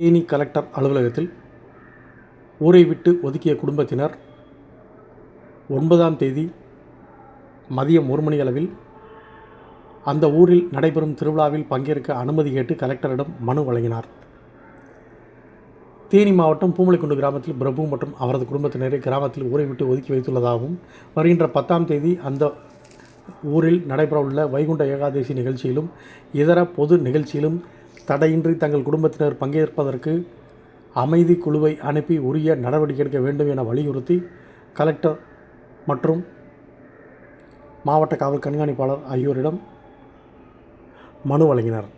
Theni collector அலுவலகத்தில் ஊரை விட்டு ஒதுக்கிய குடும்பத்தினர் ஒன்பதாம் தேதி மதியம் ஒரு மணி அளவில் அந்த ஊரில் நடைபெறும் திருவிழாவில் பங்கேற்க அனுமதி கேட்டு கலெக்டரிடம் மனு வழங்கினார். தேனி மாவட்டம் பூமலைக்குண்டு கிராமத்தில் பிரபு மற்றும் அவரது குடும்பத்தினரை கிராமத்தில் ஊரை விட்டு ஒதுக்கி வைத்துள்ளதாகவும் வருகின்ற பத்தாம் தேதி அந்த ஊரில் நடைபெறவுள்ள வைகுண்ட ஏகாதசி நிகழ்ச்சியிலும் இதர பொது நிகழ்ச்சியிலும் தடையின்றி தங்கள் குடும்பத்தினர் பங்கேற்பதற்கு அமைதி குழுவை அனுப்பி உரிய நடவடிக்கை எடுக்க வேண்டும் என வலியுறுத்தி கலெக்டர் மற்றும் மாவட்ட காவல் கண்காணிப்பாளர் ஆகியோரிடம் மனு வழங்கினர்.